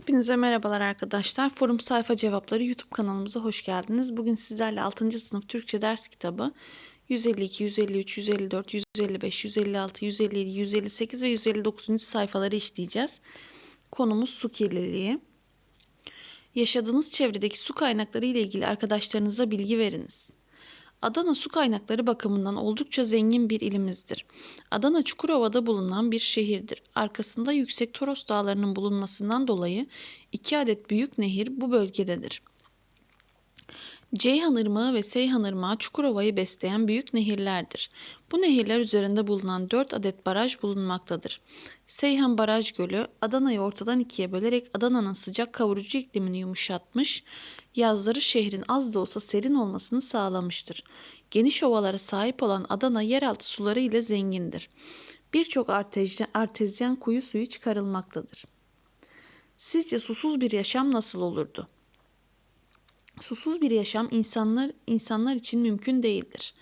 Hepinize merhabalar arkadaşlar. Forum Sayfa Cevapları YouTube kanalımıza hoş geldiniz. Bugün sizlerle 6. sınıf Türkçe ders kitabı 152, 153, 154, 155, 156, 157, 158 ve 159. sayfaları işleyeceğiz. Konumuz su kirliliği. Yaşadığınız çevredeki su kaynakları ile ilgili arkadaşlarınıza bilgi veriniz. Adana su kaynakları bakımından oldukça zengin bir ilimizdir. Adana Çukurova'da bulunan bir şehirdir. Arkasında yüksek Toros dağlarının bulunmasından dolayı iki adet büyük nehir bu bölgededir. Ceyhan Irmağı ve Seyhan Irmağı Çukurova'yı besleyen büyük nehirlerdir. Bu nehirler üzerinde bulunan 4 adet baraj bulunmaktadır. Seyhan Baraj Gölü, Adana'yı ortadan ikiye bölerek Adana'nın sıcak kavurucu iklimini yumuşatmış, yazları şehrin az da olsa serin olmasını sağlamıştır. Geniş ovalara sahip olan Adana yeraltı suları ile zengindir. Birçok artezyen, kuyu suyu çıkarılmaktadır. Sizce susuz bir yaşam nasıl olurdu? Susuz bir yaşam insanlar insanlar için mümkün değildir.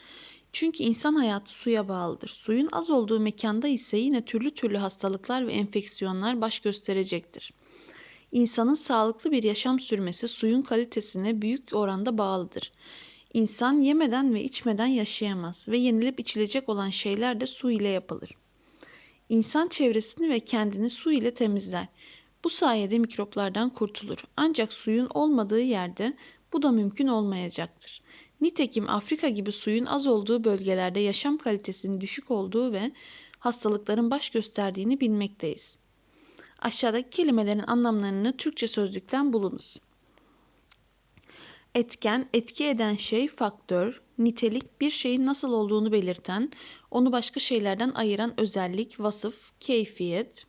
Çünkü insan hayatı suya bağlıdır. Suyun az olduğu mekanda ise yine türlü türlü hastalıklar ve enfeksiyonlar baş gösterecektir. İnsanın sağlıklı bir yaşam sürmesi suyun kalitesine büyük oranda bağlıdır. İnsan yemeden ve içmeden yaşayamaz ve yenilip içilecek olan şeyler de su ile yapılır. İnsan çevresini ve kendini su ile temizler. Bu sayede mikroplardan kurtulur. Ancak suyun olmadığı yerde bu da mümkün olmayacaktır. Nitekim Afrika gibi suyun az olduğu bölgelerde yaşam kalitesinin düşük olduğu ve hastalıkların baş gösterdiğini bilmekteyiz. Aşağıdaki kelimelerin anlamlarını Türkçe sözlükten bulunuz. Etken, etki eden şey, faktör, nitelik, bir şeyin nasıl olduğunu belirten, onu başka şeylerden ayıran özellik, vasıf, keyfiyet.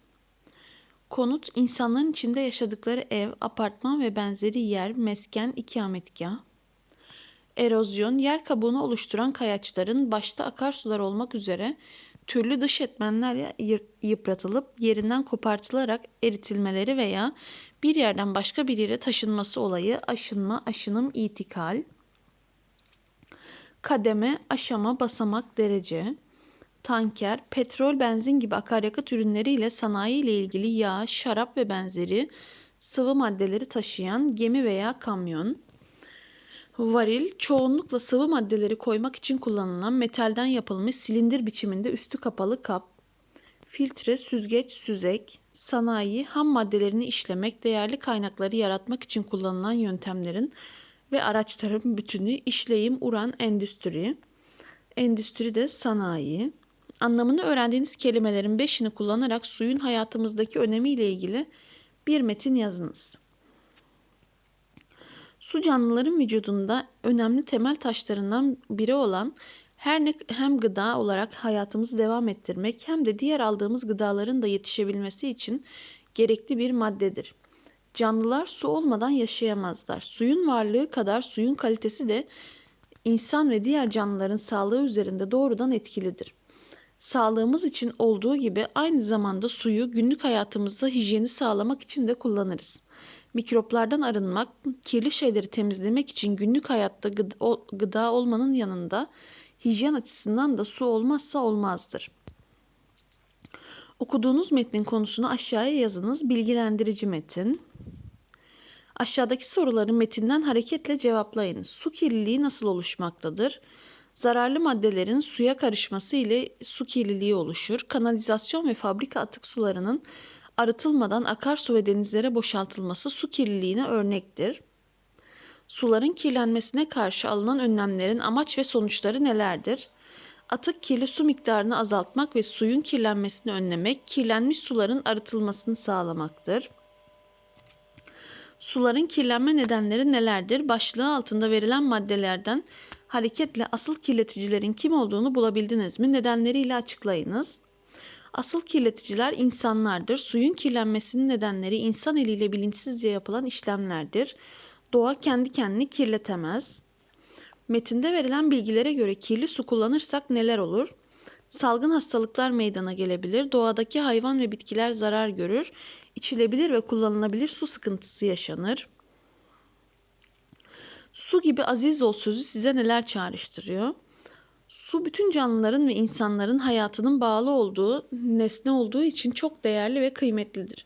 Konut, insanların içinde yaşadıkları ev, apartman ve benzeri yer, mesken, ikametgah. Erozyon, yer kabuğunu oluşturan kayaçların başta akarsular olmak üzere türlü dış etmenlerle yıpratılıp yerinden kopartılarak eritilmeleri veya bir yerden başka bir yere taşınması olayı aşınma, aşınım, itikal. Kademe, aşama, basamak, derece. Tanker, petrol, benzin gibi akaryakıt ürünleriyle sanayi ile ilgili yağ, şarap ve benzeri sıvı maddeleri taşıyan gemi veya kamyon. Varil, çoğunlukla sıvı maddeleri koymak için kullanılan metalden yapılmış silindir biçiminde üstü kapalı kap. Filtre, süzgeç, süzek, sanayi, ham maddelerini işlemek, değerli kaynakları yaratmak için kullanılan yöntemlerin ve araçların bütünü işleyim, uran, endüstri. Endüstri de sanayi. Anlamını öğrendiğiniz kelimelerin beşini kullanarak suyun hayatımızdaki önemiyle ilgili bir metin yazınız. Su canlıların vücudunda önemli temel taşlarından biri olan her ne hem gıda olarak hayatımızı devam ettirmek hem de diğer aldığımız gıdaların da yetişebilmesi için gerekli bir maddedir. Canlılar su olmadan yaşayamazlar. Suyun varlığı kadar suyun kalitesi de insan ve diğer canlıların sağlığı üzerinde doğrudan etkilidir. Sağlığımız için olduğu gibi aynı zamanda suyu günlük hayatımızda hijyeni sağlamak için de kullanırız. Mikroplardan arınmak, kirli şeyleri temizlemek için günlük hayatta gıda olmanın yanında hijyen açısından da su olmazsa olmazdır. Okuduğunuz metnin konusunu aşağıya yazınız. Bilgilendirici metin. Aşağıdaki soruları metinden hareketle cevaplayınız. Su kirliliği nasıl oluşmaktadır? Zararlı maddelerin suya karışması ile su kirliliği oluşur. Kanalizasyon ve fabrika atık sularının arıtılmadan akarsu ve denizlere boşaltılması su kirliliğine örnektir. Suların kirlenmesine karşı alınan önlemlerin amaç ve sonuçları nelerdir? Atık kirli su miktarını azaltmak ve suyun kirlenmesini önlemek, kirlenmiş suların arıtılmasını sağlamaktır. Suların kirlenme nedenleri nelerdir? Başlığı altında verilen maddelerden hareketle asıl kirleticilerin kim olduğunu bulabildiniz mi? Nedenleriyle açıklayınız. Asıl kirleticiler insanlardır. Suyun kirlenmesinin nedenleri insan eliyle bilinçsizce yapılan işlemlerdir. Doğa kendi kendini kirletemez. Metinde verilen bilgilere göre kirli su kullanırsak neler olur? Salgın hastalıklar meydana gelebilir, doğadaki hayvan ve bitkiler zarar görür, içilebilir ve kullanılabilir su sıkıntısı yaşanır. Su gibi aziz ol sözü size neler çağrıştırıyor? Su bütün canlıların ve insanların hayatının bağlı olduğu nesne olduğu için çok değerli ve kıymetlidir.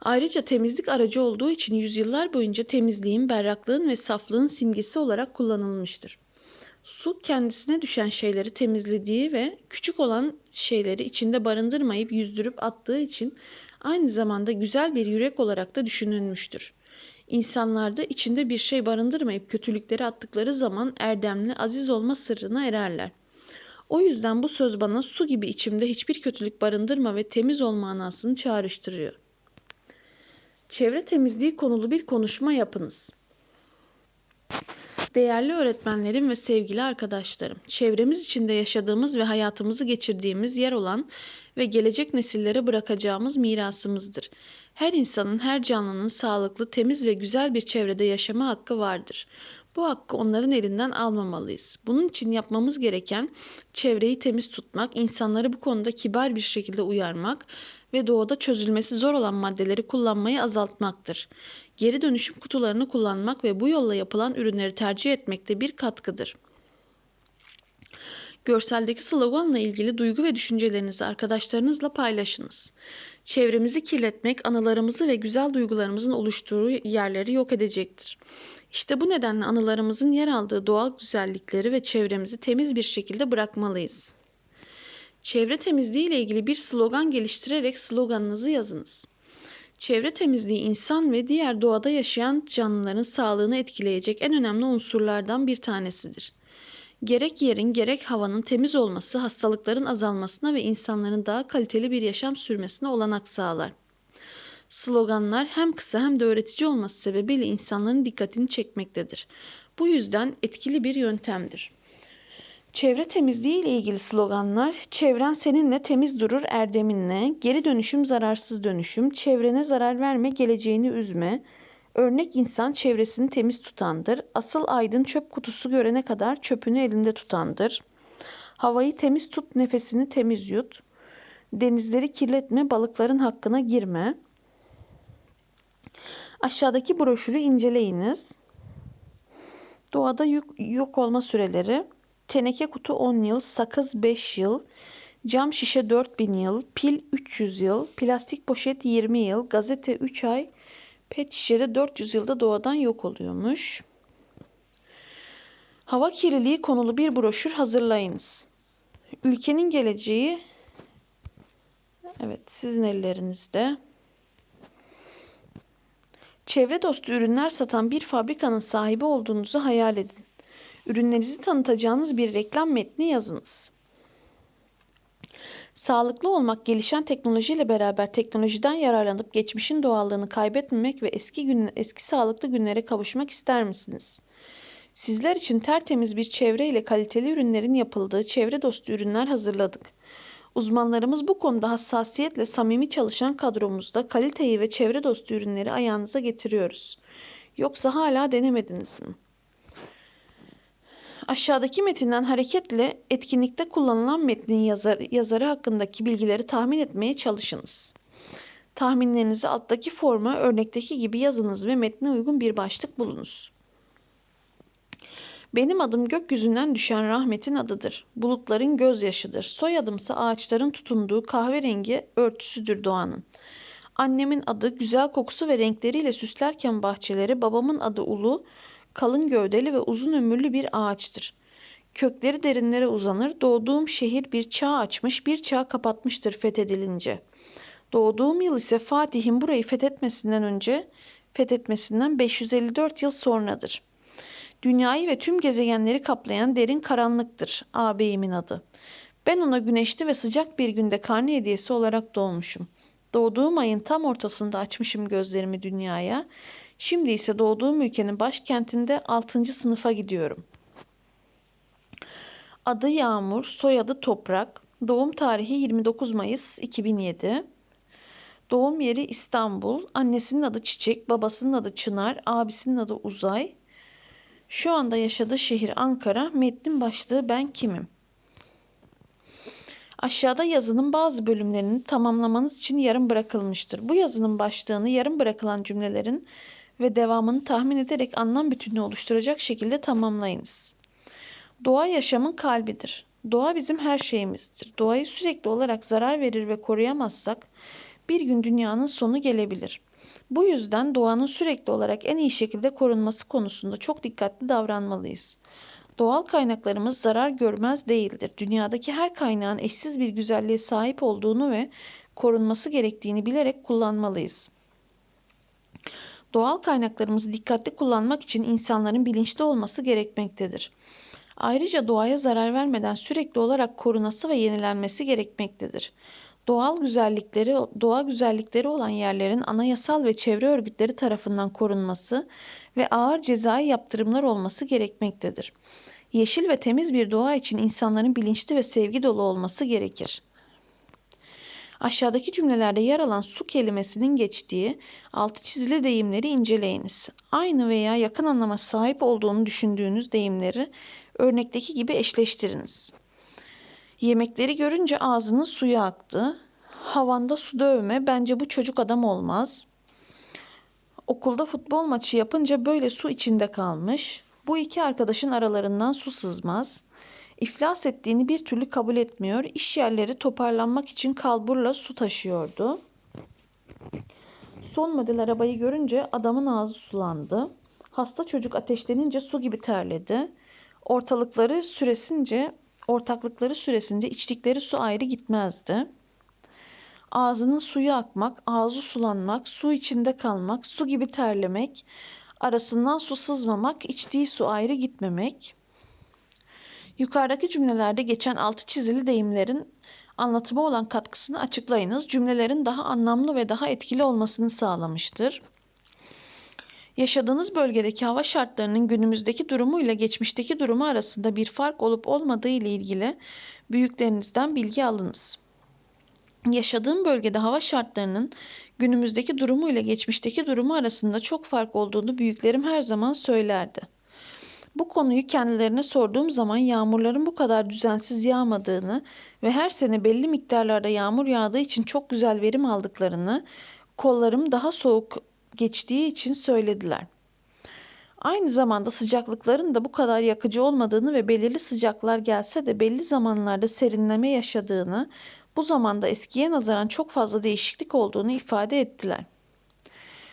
Ayrıca temizlik aracı olduğu için yüzyıllar boyunca temizliğin, berraklığın ve saflığın simgesi olarak kullanılmıştır. Su kendisine düşen şeyleri temizlediği ve küçük olan şeyleri içinde barındırmayıp yüzdürüp attığı için aynı zamanda güzel bir yürek olarak da düşünülmüştür. İnsanlarda içinde bir şey barındırmayıp kötülükleri attıkları zaman erdemli, aziz olma sırrına ererler. O yüzden bu söz bana su gibi içimde hiçbir kötülük barındırma ve temiz ol manasını çağrıştırıyor. Çevre temizliği konulu bir konuşma yapınız. Değerli öğretmenlerim ve sevgili arkadaşlarım, çevremiz içinde yaşadığımız ve hayatımızı geçirdiğimiz yer olan ve gelecek nesillere bırakacağımız mirasımızdır. Her insanın, her canlının sağlıklı, temiz ve güzel bir çevrede yaşama hakkı vardır. Bu hakkı onların elinden almamalıyız. Bunun için yapmamız gereken çevreyi temiz tutmak, insanları bu konuda kibar bir şekilde uyarmak ve doğada çözülmesi zor olan maddeleri kullanmayı azaltmaktır. Geri dönüşüm kutularını kullanmak ve bu yolla yapılan ürünleri tercih etmek de bir katkıdır. Görseldeki sloganla ilgili duygu ve düşüncelerinizi arkadaşlarınızla paylaşınız. Çevremizi kirletmek anılarımızı ve güzel duygularımızın oluştuğu yerleri yok edecektir. İşte bu nedenle anılarımızın yer aldığı doğal güzellikleri ve çevremizi temiz bir şekilde bırakmalıyız. Çevre temizliği ile ilgili bir slogan geliştirerek sloganınızı yazınız. Çevre temizliği insan ve diğer doğada yaşayan canlıların sağlığını etkileyecek en önemli unsurlardan bir tanesidir. Gerek yerin gerek havanın temiz olması hastalıkların azalmasına ve insanların daha kaliteli bir yaşam sürmesine olanak sağlar. Sloganlar hem kısa hem de öğretici olması sebebiyle insanların dikkatini çekmektedir. Bu yüzden etkili bir yöntemdir. Çevre temizliği ile ilgili sloganlar çevren seninle temiz durur erdeminle, geri dönüşüm zararsız dönüşüm, çevrene zarar verme geleceğini üzme, örnek insan çevresini temiz tutandır, asıl aydın çöp kutusu görene kadar çöpünü elinde tutandır, havayı temiz tut nefesini temiz yut, denizleri kirletme balıkların hakkına girme, aşağıdaki broşürü inceleyiniz. Doğada yok olma süreleri. Teneke kutu 10 yıl, sakız 5 yıl, cam şişe 4000 yıl, pil 300 yıl, plastik poşet 20 yıl, gazete 3 ay, pet şişede 400 yılda doğadan yok oluyormuş. Hava kirliliği konulu bir broşür hazırlayınız. Ülkenin geleceği evet sizin ellerinizde. Çevre dostu ürünler satan bir fabrikanın sahibi olduğunuzu hayal edin ürünlerinizi tanıtacağınız bir reklam metni yazınız. Sağlıklı olmak gelişen teknolojiyle beraber teknolojiden yararlanıp geçmişin doğallığını kaybetmemek ve eski gün, eski sağlıklı günlere kavuşmak ister misiniz? Sizler için tertemiz bir çevre ile kaliteli ürünlerin yapıldığı çevre dostu ürünler hazırladık. Uzmanlarımız bu konuda hassasiyetle samimi çalışan kadromuzda kaliteyi ve çevre dostu ürünleri ayağınıza getiriyoruz. Yoksa hala denemediniz mi? Aşağıdaki metinden hareketle etkinlikte kullanılan metnin yazar, yazarı hakkındaki bilgileri tahmin etmeye çalışınız. Tahminlerinizi alttaki forma örnekteki gibi yazınız ve metne uygun bir başlık bulunuz. Benim adım gökyüzünden düşen rahmetin adıdır. Bulutların gözyaşıdır. Soyadımsa ağaçların tutunduğu kahverengi örtüsüdür doğanın. Annemin adı güzel kokusu ve renkleriyle süslerken bahçeleri, babamın adı ulu, kalın gövdeli ve uzun ömürlü bir ağaçtır. Kökleri derinlere uzanır. Doğduğum şehir bir çağ açmış, bir çağ kapatmıştır fethedilince. Doğduğum yıl ise Fatih'in burayı fethetmesinden önce fethetmesinden 554 yıl sonradır. Dünyayı ve tüm gezegenleri kaplayan derin karanlıktır ağabeyimin adı. Ben ona güneşli ve sıcak bir günde karne hediyesi olarak doğmuşum. Doğduğum ayın tam ortasında açmışım gözlerimi dünyaya. Şimdi ise doğduğum ülkenin başkentinde 6. sınıfa gidiyorum. Adı Yağmur, soyadı Toprak. Doğum tarihi 29 Mayıs 2007. Doğum yeri İstanbul. Annesinin adı Çiçek, babasının adı Çınar, abisinin adı Uzay. Şu anda yaşadığı şehir Ankara. Metnin başlığı Ben kimim? Aşağıda yazının bazı bölümlerini tamamlamanız için yarım bırakılmıştır. Bu yazının başlığını yarım bırakılan cümlelerin ve devamını tahmin ederek anlam bütünlüğü oluşturacak şekilde tamamlayınız. Doğa yaşamın kalbidir. Doğa bizim her şeyimizdir. Doğayı sürekli olarak zarar verir ve koruyamazsak bir gün dünyanın sonu gelebilir. Bu yüzden doğanın sürekli olarak en iyi şekilde korunması konusunda çok dikkatli davranmalıyız. Doğal kaynaklarımız zarar görmez değildir. Dünyadaki her kaynağın eşsiz bir güzelliğe sahip olduğunu ve korunması gerektiğini bilerek kullanmalıyız. Doğal kaynaklarımızı dikkatli kullanmak için insanların bilinçli olması gerekmektedir. Ayrıca doğaya zarar vermeden sürekli olarak korunması ve yenilenmesi gerekmektedir. Doğal güzellikleri, doğa güzellikleri olan yerlerin anayasal ve çevre örgütleri tarafından korunması ve ağır cezai yaptırımlar olması gerekmektedir. Yeşil ve temiz bir doğa için insanların bilinçli ve sevgi dolu olması gerekir. Aşağıdaki cümlelerde yer alan su kelimesinin geçtiği altı çizili deyimleri inceleyiniz. Aynı veya yakın anlama sahip olduğunu düşündüğünüz deyimleri örnekteki gibi eşleştiriniz. Yemekleri görünce ağzının suyu aktı. Havanda su dövme bence bu çocuk adam olmaz. Okulda futbol maçı yapınca böyle su içinde kalmış. Bu iki arkadaşın aralarından su sızmaz. İflas ettiğini bir türlü kabul etmiyor. İş yerleri toparlanmak için kalburla su taşıyordu. Son model arabayı görünce adamın ağzı sulandı. Hasta çocuk ateşlenince su gibi terledi. Ortalıkları süresince, ortaklıkları süresince içtikleri su ayrı gitmezdi. Ağzının suyu akmak, ağzı sulanmak, su içinde kalmak, su gibi terlemek, arasından su sızmamak, içtiği su ayrı gitmemek. Yukarıdaki cümlelerde geçen altı çizili deyimlerin anlatıma olan katkısını açıklayınız. Cümlelerin daha anlamlı ve daha etkili olmasını sağlamıştır. Yaşadığınız bölgedeki hava şartlarının günümüzdeki durumu ile geçmişteki durumu arasında bir fark olup olmadığı ile ilgili büyüklerinizden bilgi alınız. Yaşadığım bölgede hava şartlarının günümüzdeki durumu ile geçmişteki durumu arasında çok fark olduğunu büyüklerim her zaman söylerdi. Bu konuyu kendilerine sorduğum zaman yağmurların bu kadar düzensiz yağmadığını ve her sene belli miktarlarda yağmur yağdığı için çok güzel verim aldıklarını, kollarım daha soğuk geçtiği için söylediler. Aynı zamanda sıcaklıkların da bu kadar yakıcı olmadığını ve belirli sıcaklar gelse de belli zamanlarda serinleme yaşadığını, bu zamanda eskiye nazaran çok fazla değişiklik olduğunu ifade ettiler.